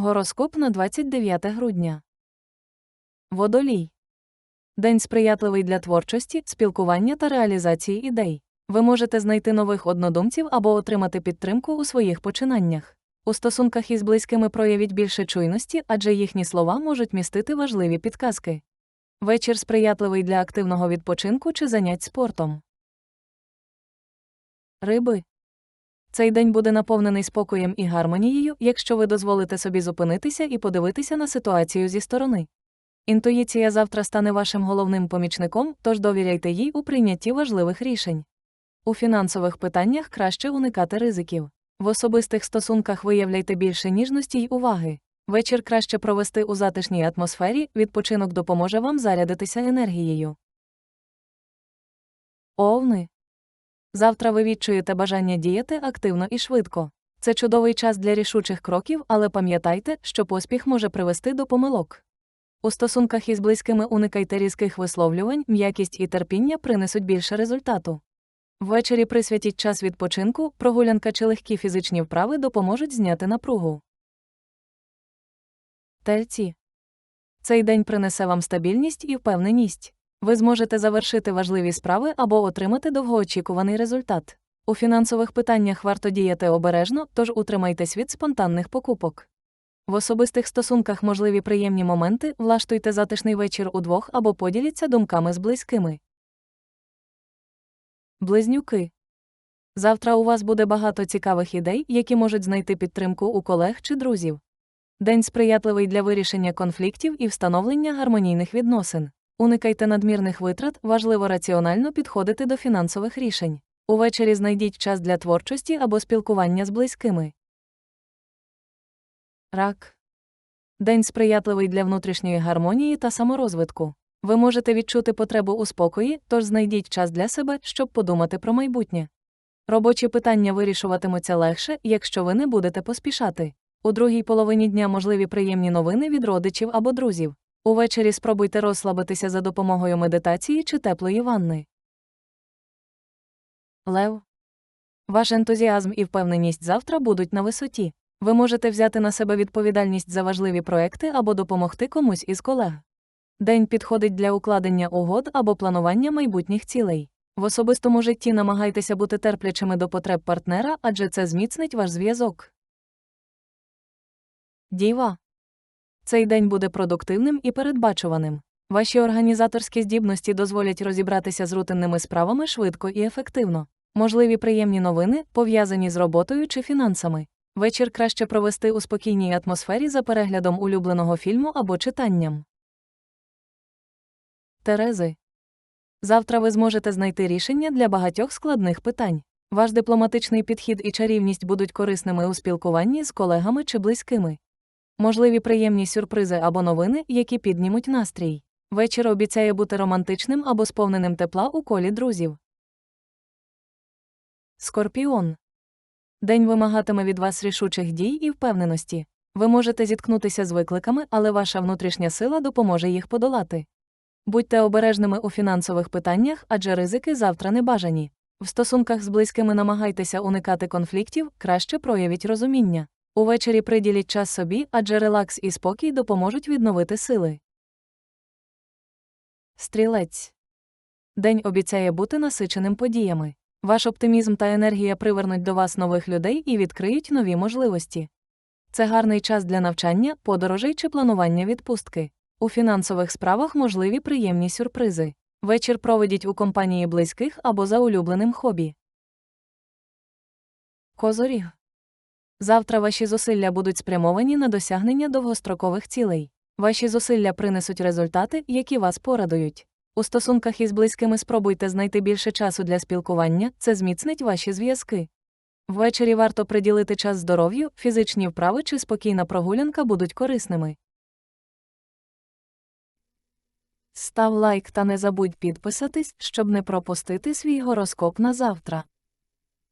Гороскоп на 29 грудня. Водолій. День сприятливий для творчості, спілкування та реалізації ідей. Ви можете знайти нових однодумців або отримати підтримку у своїх починаннях. У стосунках із близькими проявіть більше чуйності, адже їхні слова можуть містити важливі підказки. Вечір сприятливий для активного відпочинку чи занять спортом. Риби. Цей день буде наповнений спокоєм і гармонією, якщо ви дозволите собі зупинитися і подивитися на ситуацію зі сторони. Інтуїція завтра стане вашим головним помічником, тож довіряйте їй у прийнятті важливих рішень. У фінансових питаннях краще уникати ризиків. В особистих стосунках виявляйте більше ніжності й уваги. Вечір краще провести у затишній атмосфері, відпочинок допоможе вам зарядитися енергією. Овни. Завтра ви відчуєте бажання діяти активно і швидко. Це чудовий час для рішучих кроків, але пам'ятайте, що поспіх може привести до помилок. У стосунках із близькими уникайте різких висловлювань, м'якість і терпіння принесуть більше результату. Ввечері присвятіть час відпочинку, прогулянка чи легкі фізичні вправи допоможуть зняти напругу. Тельці. Цей день принесе вам стабільність і впевненість. Ви зможете завершити важливі справи або отримати довгоочікуваний результат. У фінансових питаннях варто діяти обережно, тож утримайтесь від спонтанних покупок. В особистих стосунках можливі приємні моменти, влаштуйте затишний вечір удвох або поділіться думками з близькими. Близнюки. Завтра у вас буде багато цікавих ідей, які можуть знайти підтримку у колег чи друзів. День сприятливий для вирішення конфліктів і встановлення гармонійних відносин. Уникайте надмірних витрат, важливо раціонально підходити до фінансових рішень. Увечері знайдіть час для творчості або спілкування з близькими. Рак. День сприятливий для внутрішньої гармонії та саморозвитку. Ви можете відчути потребу у спокої, тож знайдіть час для себе, щоб подумати про майбутнє. Робочі питання вирішуватимуться легше, якщо ви не будете поспішати. У другій половині дня можливі приємні новини від родичів або друзів. Увечері спробуйте розслабитися за допомогою медитації чи теплої ванни. Лев. Ваш ентузіазм і впевненість завтра будуть на висоті. Ви можете взяти на себе відповідальність за важливі проекти або допомогти комусь із колег. День підходить для укладення угод або планування майбутніх цілей. В особистому житті намагайтеся бути терплячими до потреб партнера, адже це зміцнить ваш зв'язок. Діва. Цей день буде продуктивним і передбачуваним. Ваші організаторські здібності дозволять розібратися з рутинними справами швидко і ефективно. Можливі приємні новини, пов'язані з роботою чи фінансами. Вечір краще провести у спокійній атмосфері за переглядом улюбленого фільму або читанням. Терези. Завтра ви зможете знайти рішення для багатьох складних питань. Ваш дипломатичний підхід і чарівність будуть корисними у спілкуванні з колегами чи близькими. Можливі приємні сюрпризи або новини, які піднімуть настрій. Вечір обіцяє бути романтичним або сповненим тепла у колі друзів. Скорпіон. День вимагатиме від вас рішучих дій і впевненості. Ви можете зіткнутися з викликами, але ваша внутрішня сила допоможе їх подолати. Будьте обережними у фінансових питаннях, адже ризики завтра не бажані. В стосунках з близькими намагайтеся уникати конфліктів, краще проявіть розуміння. Увечері приділіть час собі, адже релакс і спокій допоможуть відновити сили. Стрілець. День обіцяє бути насиченим подіями. Ваш оптимізм та енергія привернуть до вас нових людей і відкриють нові можливості. Це гарний час для навчання, подорожей чи планування відпустки. У фінансових справах можливі приємні сюрпризи. Вечір проведіть у компанії близьких або за улюбленим хобі. Козоріг. Завтра ваші зусилля будуть спрямовані на досягнення довгострокових цілей. Ваші зусилля принесуть результати, які вас порадують. У стосунках із близькими спробуйте знайти більше часу для спілкування, це зміцнить ваші зв'язки. Ввечері варто приділити час здоров'ю, фізичні вправи чи спокійна прогулянка будуть корисними. Став лайк та не забудь підписатись, щоб не пропустити свій гороскоп на завтра.